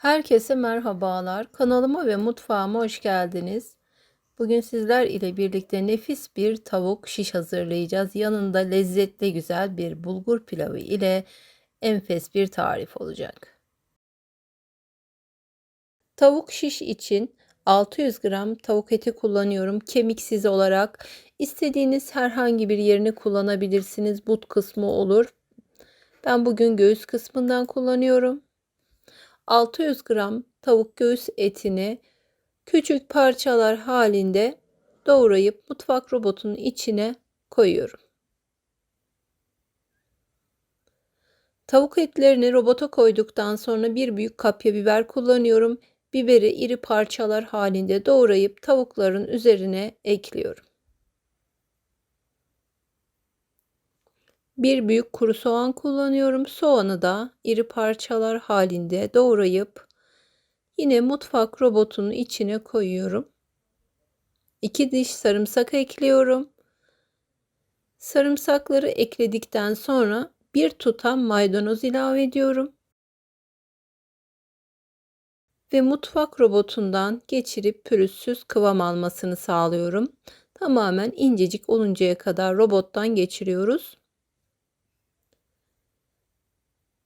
Herkese merhabalar. Kanalıma ve mutfağıma hoş geldiniz. Bugün sizler ile birlikte nefis bir tavuk şiş hazırlayacağız. Yanında lezzetli güzel bir bulgur pilavı ile enfes bir tarif olacak. Tavuk şiş için 600 gram tavuk eti kullanıyorum. Kemiksiz olarak istediğiniz herhangi bir yerini kullanabilirsiniz. But kısmı olur. Ben bugün göğüs kısmından kullanıyorum. 600 gram tavuk göğüs etini küçük parçalar halinde doğrayıp mutfak robotunun içine koyuyorum. Tavuk etlerini robota koyduktan sonra bir büyük kapya biber kullanıyorum. Biberi iri parçalar halinde doğrayıp tavukların üzerine ekliyorum. Bir büyük kuru soğan kullanıyorum. Soğanı da iri parçalar halinde doğrayıp yine mutfak robotunun içine koyuyorum. 2 diş sarımsak ekliyorum. Sarımsakları ekledikten sonra bir tutam maydanoz ilave ediyorum. Ve mutfak robotundan geçirip pürüzsüz kıvam almasını sağlıyorum. Tamamen incecik oluncaya kadar robottan geçiriyoruz.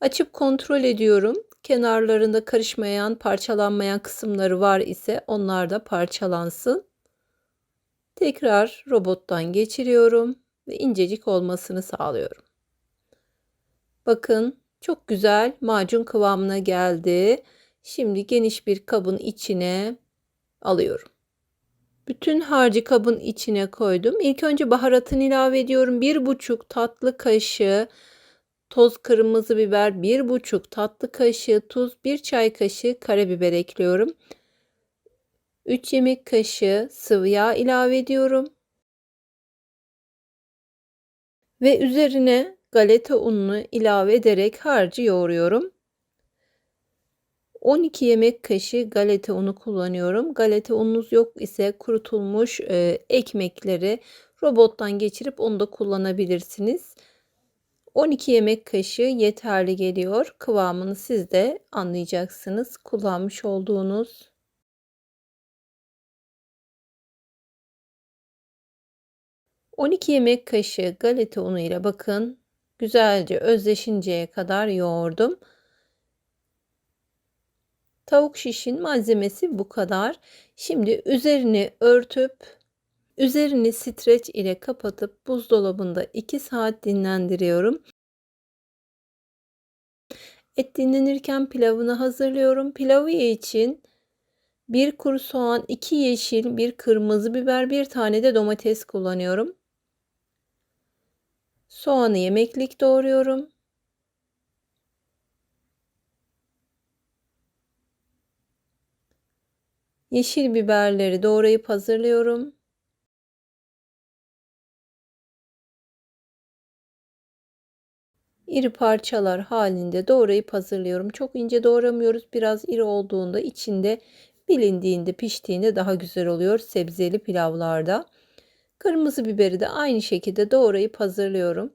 Açıp kontrol ediyorum. Kenarlarında karışmayan, parçalanmayan kısımları var ise onlar da parçalansın. Tekrar robottan geçiriyorum ve incecik olmasını sağlıyorum. Bakın çok güzel macun kıvamına geldi. Şimdi geniş bir kabın içine alıyorum. Bütün harcı kabın içine koydum. İlk önce baharatını ilave ediyorum. Bir buçuk tatlı kaşığı toz kırmızı biber 1,5 tatlı kaşığı tuz 1 çay kaşığı karabiber ekliyorum. 3 yemek kaşığı sıvı yağ ilave ediyorum. Ve üzerine galeta ununu ilave ederek harcı yoğuruyorum. 12 yemek kaşığı galeta unu kullanıyorum. Galeta ununuz yok ise kurutulmuş e, ekmekleri robottan geçirip onu da kullanabilirsiniz. 12 yemek kaşığı yeterli geliyor. Kıvamını siz de anlayacaksınız. Kullanmış olduğunuz ...12 yemek kaşığı galeta unu ile bakın... ...güzelce özleşinceye kadar yoğurdum. Tavuk şişin malzemesi bu kadar. Şimdi üzerini örtüp... Üzerini streç ile kapatıp buzdolabında 2 saat dinlendiriyorum. Et dinlenirken pilavını hazırlıyorum. Pilavı için bir kuru soğan, iki yeşil, bir kırmızı biber, bir tane de domates kullanıyorum. Soğanı yemeklik doğruyorum. Yeşil biberleri doğrayıp hazırlıyorum. İri parçalar halinde doğrayıp hazırlıyorum. Çok ince doğramıyoruz. Biraz iri olduğunda içinde bilindiğinde piştiğinde daha güzel oluyor sebzeli pilavlarda. Kırmızı biberi de aynı şekilde doğrayıp hazırlıyorum.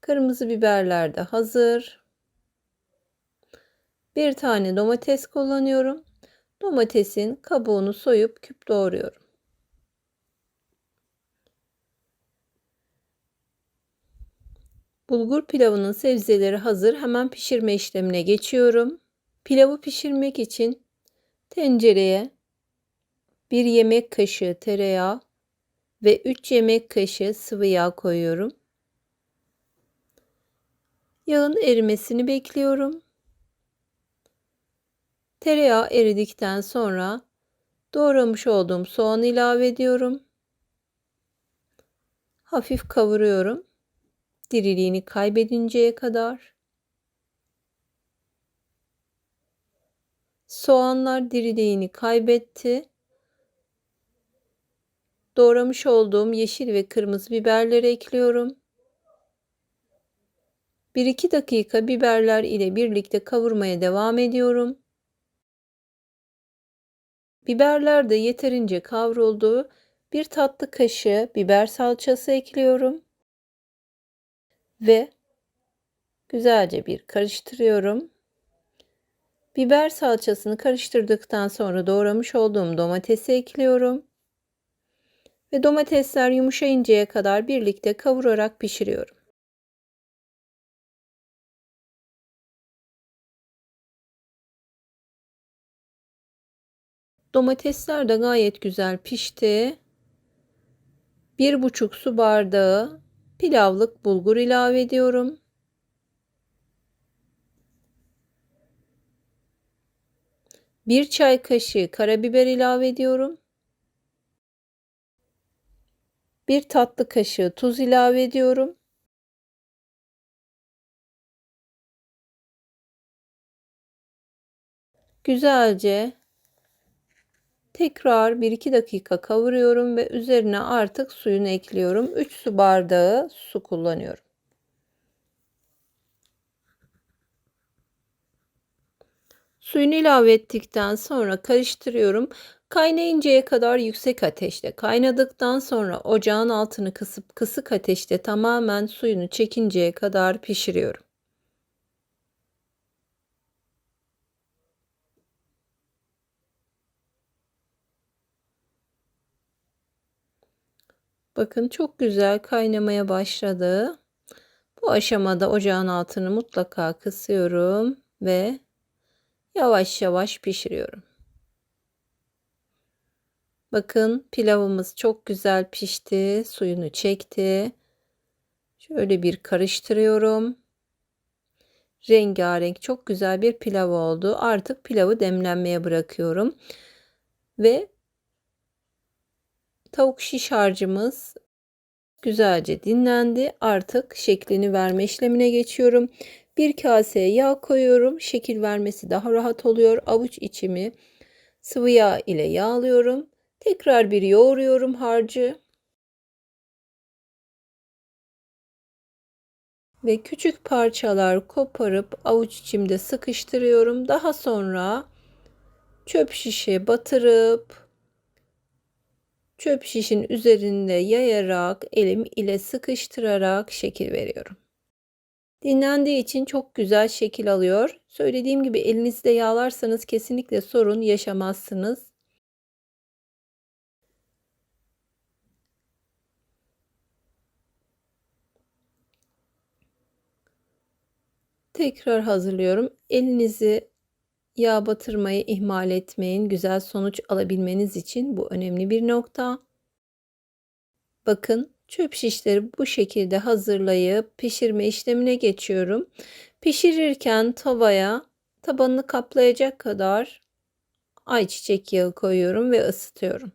Kırmızı biberler de hazır. Bir tane domates kullanıyorum. Domatesin kabuğunu soyup küp doğruyorum. Bulgur pilavının sebzeleri hazır. Hemen pişirme işlemine geçiyorum. Pilavı pişirmek için tencereye 1 yemek kaşığı tereyağı ve 3 yemek kaşığı sıvı yağ koyuyorum. Yağın erimesini bekliyorum. Tereyağı eridikten sonra doğramış olduğum soğanı ilave ediyorum. Hafif kavuruyorum diriliğini kaybedinceye kadar soğanlar diriliğini kaybetti. Doğramış olduğum yeşil ve kırmızı biberleri ekliyorum. 1-2 dakika biberler ile birlikte kavurmaya devam ediyorum. Biberler de yeterince kavruldu. Bir tatlı kaşığı biber salçası ekliyorum ve Güzelce bir karıştırıyorum. Biber salçasını karıştırdıktan sonra doğramış olduğum domatesi ekliyorum. Ve domatesler yumuşayıncaya kadar birlikte kavurarak pişiriyorum. Domatesler de gayet güzel pişti. Bir buçuk su bardağı pilavlık bulgur ilave ediyorum. Bir çay kaşığı karabiber ilave ediyorum. Bir tatlı kaşığı tuz ilave ediyorum. Güzelce tekrar 1-2 dakika kavuruyorum ve üzerine artık suyunu ekliyorum. 3 su bardağı su kullanıyorum. Suyunu ilave ettikten sonra karıştırıyorum. Kaynayıncaya kadar yüksek ateşte kaynadıktan sonra ocağın altını kısıp kısık ateşte tamamen suyunu çekinceye kadar pişiriyorum. Bakın çok güzel kaynamaya başladı. Bu aşamada ocağın altını mutlaka kısıyorum ve yavaş yavaş pişiriyorum. Bakın pilavımız çok güzel pişti, suyunu çekti. Şöyle bir karıştırıyorum. Rengarenk çok güzel bir pilav oldu. Artık pilavı demlenmeye bırakıyorum. Ve tavuk şiş harcımız güzelce dinlendi. Artık şeklini verme işlemine geçiyorum. Bir kaseye yağ koyuyorum. Şekil vermesi daha rahat oluyor. Avuç içimi sıvı yağ ile yağlıyorum. Tekrar bir yoğuruyorum harcı. Ve küçük parçalar koparıp avuç içimde sıkıştırıyorum. Daha sonra çöp şişe batırıp çöp şişin üzerinde yayarak elim ile sıkıştırarak şekil veriyorum. Dinlendiği için çok güzel şekil alıyor. Söylediğim gibi elinizde yağlarsanız kesinlikle sorun yaşamazsınız. Tekrar hazırlıyorum. Elinizi yağ batırmayı ihmal etmeyin. Güzel sonuç alabilmeniz için bu önemli bir nokta. Bakın çöp şişleri bu şekilde hazırlayıp pişirme işlemine geçiyorum. Pişirirken tavaya tabanını kaplayacak kadar ayçiçek yağı koyuyorum ve ısıtıyorum.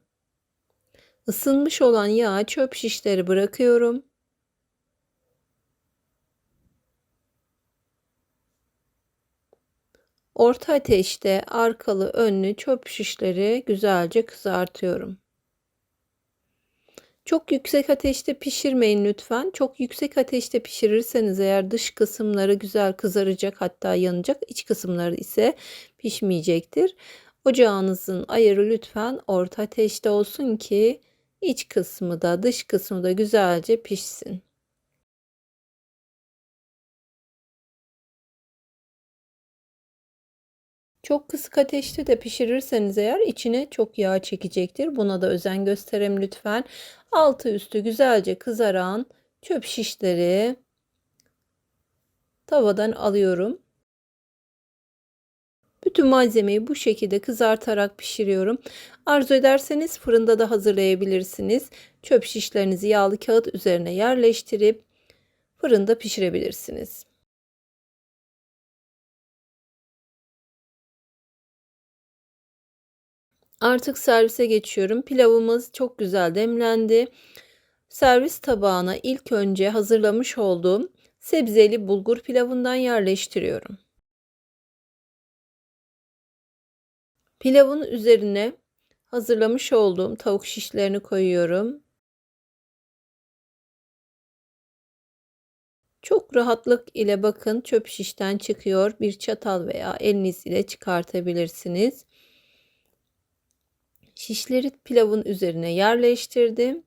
Isınmış olan yağa çöp şişleri bırakıyorum. Orta ateşte arkalı önlü çöp şişleri güzelce kızartıyorum. Çok yüksek ateşte pişirmeyin lütfen. Çok yüksek ateşte pişirirseniz eğer dış kısımları güzel kızaracak hatta yanacak. iç kısımları ise pişmeyecektir. Ocağınızın ayarı lütfen orta ateşte olsun ki iç kısmı da dış kısmı da güzelce pişsin. Çok kısık ateşte de pişirirseniz eğer içine çok yağ çekecektir. Buna da özen gösterelim lütfen. Altı üstü güzelce kızaran çöp şişleri tavadan alıyorum. Bütün malzemeyi bu şekilde kızartarak pişiriyorum. Arzu ederseniz fırında da hazırlayabilirsiniz. Çöp şişlerinizi yağlı kağıt üzerine yerleştirip fırında pişirebilirsiniz. Artık servise geçiyorum. Pilavımız çok güzel demlendi. Servis tabağına ilk önce hazırlamış olduğum sebzeli bulgur pilavından yerleştiriyorum. Pilavın üzerine hazırlamış olduğum tavuk şişlerini koyuyorum. Çok rahatlık ile bakın çöp şişten çıkıyor. Bir çatal veya eliniz ile çıkartabilirsiniz. Şişleri pilavın üzerine yerleştirdim.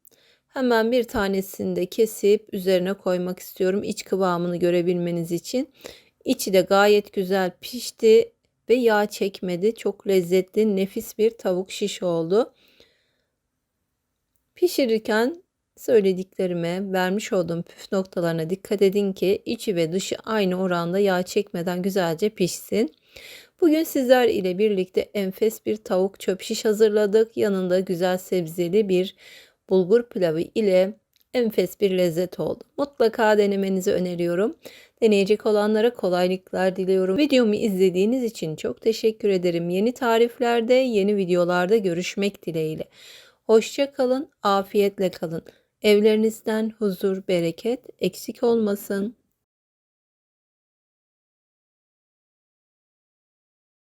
Hemen bir tanesini de kesip üzerine koymak istiyorum iç kıvamını görebilmeniz için. İçi de gayet güzel pişti ve yağ çekmedi. Çok lezzetli, nefis bir tavuk şiş oldu. Pişirirken söylediklerime, vermiş olduğum püf noktalarına dikkat edin ki içi ve dışı aynı oranda yağ çekmeden güzelce pişsin. Bugün sizler ile birlikte enfes bir tavuk çöp şiş hazırladık. Yanında güzel sebzeli bir bulgur pilavı ile enfes bir lezzet oldu. Mutlaka denemenizi öneriyorum. Deneyecek olanlara kolaylıklar diliyorum. Videomu izlediğiniz için çok teşekkür ederim. Yeni tariflerde, yeni videolarda görüşmek dileğiyle. Hoşça kalın, afiyetle kalın. Evlerinizden huzur, bereket eksik olmasın.